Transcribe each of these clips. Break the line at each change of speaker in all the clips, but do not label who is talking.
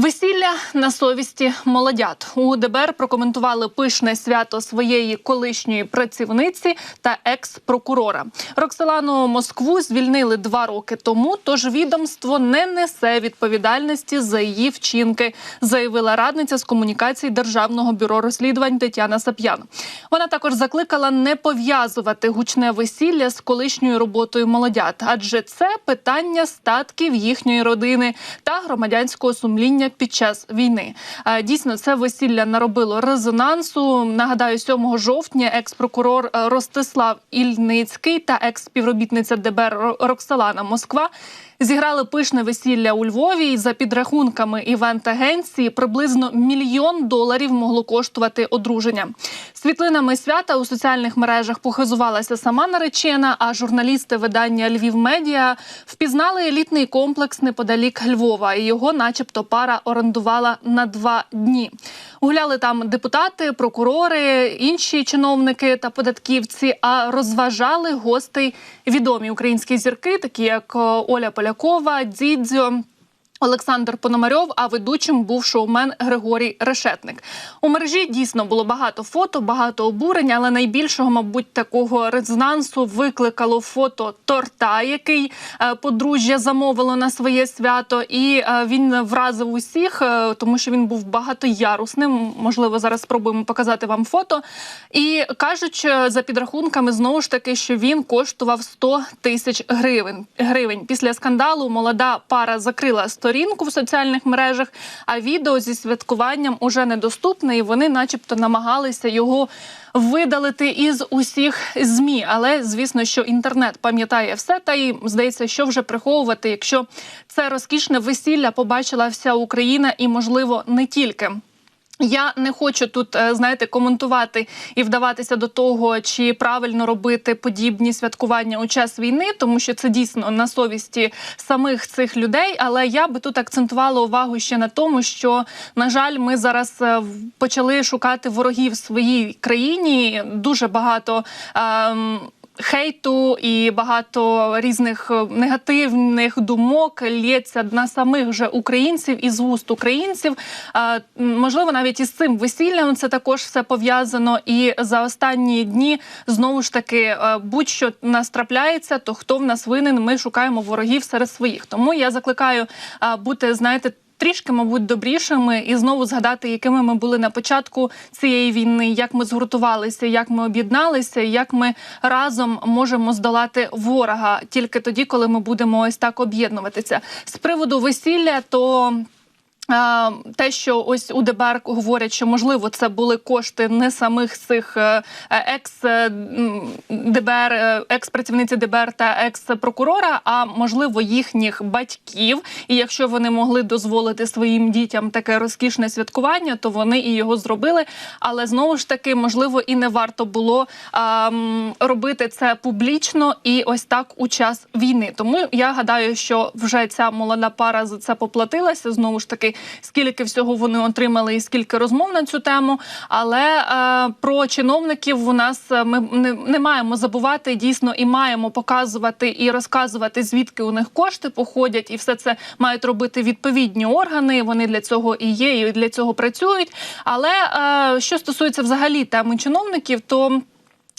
Весілля на совісті молодят у ДБР прокоментували пишне свято своєї колишньої працівниці та екс-прокурора. Роксолану Москву звільнили два роки тому. Тож відомство не несе відповідальності за її вчинки, заявила радниця з комунікації Державного бюро розслідувань Тетяна Сап'ян. Вона також закликала не пов'язувати гучне весілля з колишньою роботою молодят, адже це питання статків їхньої родини та громадянського сумління під час війни. Е, Дійсно, це весілля наробило резонансу. Нагадаю, 7 жовтня екс-прокурор е, Ростислав Ільницький та екс-співробітниця ДБР Роксалана Москва. Зіграли пишне весілля у Львові і за підрахунками івент-агенції приблизно мільйон доларів могло коштувати одруження. Світлинами свята у соціальних мережах похизувалася сама наречена, а журналісти видання Львів Медіа впізнали елітний комплекс неподалік Львова. І його, начебто, пара орендувала на два дні. Гуляли там депутати, прокурори, інші чиновники та податківці. А розважали гостей відомі українські зірки, такі як о, Оля Полякова, Дзідзьо. Олександр Пономарьов, а ведучим був шоумен Григорій Решетник. У мережі дійсно було багато фото, багато обурення, але найбільшого, мабуть, такого резонансу викликало фото торта, який е, подружжя замовило на своє свято, і е, він вразив усіх, е, тому що він був багатоярусним. Можливо, зараз спробуємо показати вам фото. І кажуть, за підрахунками знову ж таки, що він коштував 100 тисяч гривень. гривень. Після скандалу молода пара закрила сторінку в соціальних мережах, а відео зі святкуванням уже недоступне, і вони, начебто, намагалися його видалити із усіх змі. Але звісно, що інтернет пам'ятає все, та й здається, що вже приховувати, якщо це розкішне весілля побачила вся Україна, і можливо не тільки. Я не хочу тут, е, знаєте, коментувати і вдаватися до того, чи правильно робити подібні святкування у час війни, тому що це дійсно на совісті самих цих людей. Але я би тут акцентувала увагу ще на тому, що на жаль, ми зараз е, почали шукати ворогів в своїй країні. Дуже багато. ем, Хейту і багато різних е, негативних думок лється на самих же українців і з вуст українців. Можливо, навіть із цим весіллям це також все пов'язано. І за останні дні знову ж таки е, будь-що нас трапляється, то хто в нас винен? Ми шукаємо ворогів серед своїх. Тому я закликаю бути, знаєте. Трішки, мабуть, добрішими і знову згадати, якими ми були на початку цієї війни, як ми згуртувалися, як ми об'єдналися, як ми разом можемо здолати ворога тільки тоді, коли ми будемо ось так об'єднуватися. З приводу весілля, то Те, що ось у ДБР говорять, що можливо це були кошти не самих цих е, екс е, ДБР, е, екс-працівниці ДБР та екс-прокурора, а можливо їхніх батьків. І якщо вони могли дозволити своїм дітям таке розкішне святкування, то вони і його зробили. Але знову ж таки, можливо, і не варто було а, м, робити це публічно і ось так у час війни. Тому я гадаю, що вже ця молода пара за це поплатилася. Знову ж таки, скільки всього вони отримали, і скільки розмов на цю тему. Але е, про чиновників у нас е, ми не, не маємо забувати дійсно і маємо показувати і розказувати, звідки у них кошти походять, і все це мають робити відповідні органи. Вони для цього і є, і для цього працюють. Але е, що стосується взагалі теми чиновників, то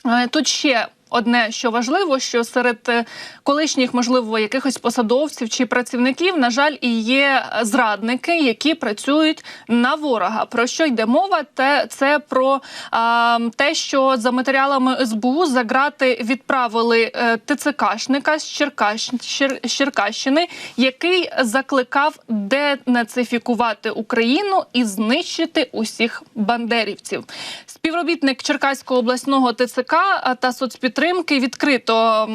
Е, Тут ще одне, що важливо, що серед е, колишніх, можливо, якихось посадовців чи працівників, на жаль, і є зрадники, які працюють на ворога. Про що йде мова? Те це про а, те, що за матеріалами СБУ за грати відправили е, ТЦКшника з Черкащ... Черкащини, який закликав денацифікувати Україну і знищити усіх бандерівців. Співробітник Черкаського обласного ТЦК та соцпідтримки відкрито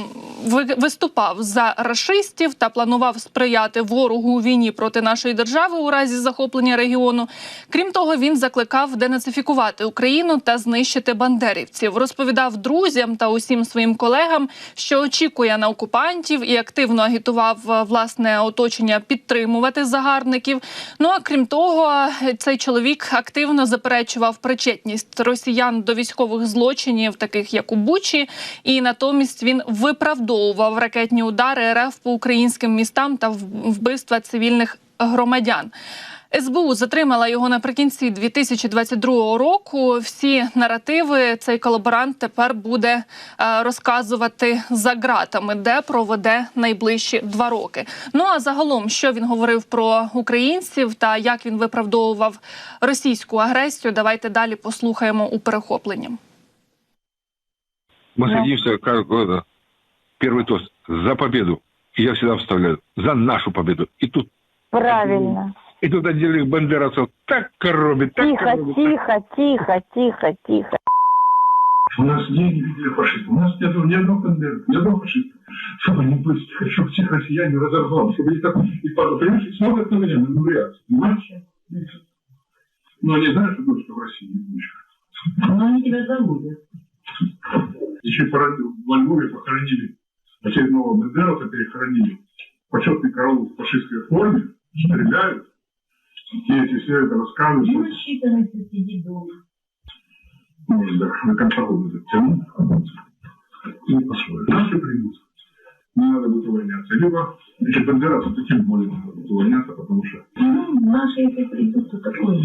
ви- виступав за рашистів та планував сприяти ворогу у війні проти нашої держави у разі захоплення регіону. Крім того, він закликав денацифікувати Україну та знищити бандерівців. Розповідав друзям та усім своїм колегам, що очікує на окупантів, і активно агітував е, власне оточення підтримувати загарбників. Ну а крім того, цей чоловік активно заперечував причетність росіян до військових злочинів, таких як у Бучі, і натомість він виправдовував ракетні удари РФ по українським містам та вбивства цивільних громадян. СБУ затримала його наприкінці 2022 року. Всі наративи цей колаборант тепер буде е, розказувати за ґратами, де проведе найближчі два роки. Ну а загалом, що він говорив про українців та як він виправдовував російську агресію, давайте далі послухаємо у перехопленні.
Мы
Да.
садимся, это, первый тост за победу. И я всегда вставляю за нашу победу. И тут,
Правильно.
и тут отдельных бандеровцев так коробит, так
Тихо,
коробит. так-
тихо, тихо, тихо, тихо.
У нас не видели фашистов. У нас нет ни одного бандера, ни одного фашиста. Чтобы не быть, хочу всех россиян не разорвал. Чтобы они так, и, по- понимаешь, смотрят на меня, на мою реакцию. Понимаешь? Но они знают, что в России не дочка.
Но они тебя забудут.
Еще во Львове похоронили очередного бандеровца, перехоронили. Почетный караул в фашистской форме, стреляют. И эти все это рассказывают.
Не рассчитанности сидит дома.
Может, до, до конца года затянуть. И посмотрим. Наши придут. Не надо будет увольняться. Либо, если бандеровцы, то тем более не надо будет увольняться, потому что
Ну, наши если придут, то такое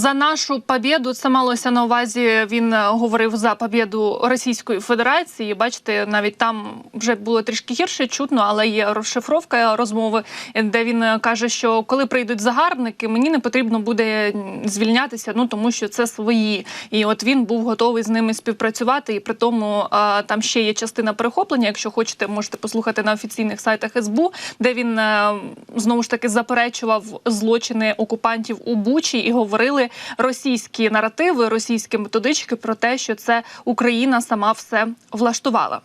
за нашу побєду це малося на увазі. Він е, говорив за побєду Російської Федерації. Бачите, навіть там вже було трішки гірше чутно, але є розшифровка розмови, де він е, каже, що коли прийдуть загарбники, мені не потрібно буде звільнятися. Ну тому що це свої, і от він був готовий з ними співпрацювати. І при тому е, там ще є частина перехоплення. Якщо хочете, можете послухати на офіційних сайтах СБУ, де він знову ж таки заперечував злочини окупантів у Бучі і говорили російські наративи, російські методички про те, що це Україна сама все влаштувала.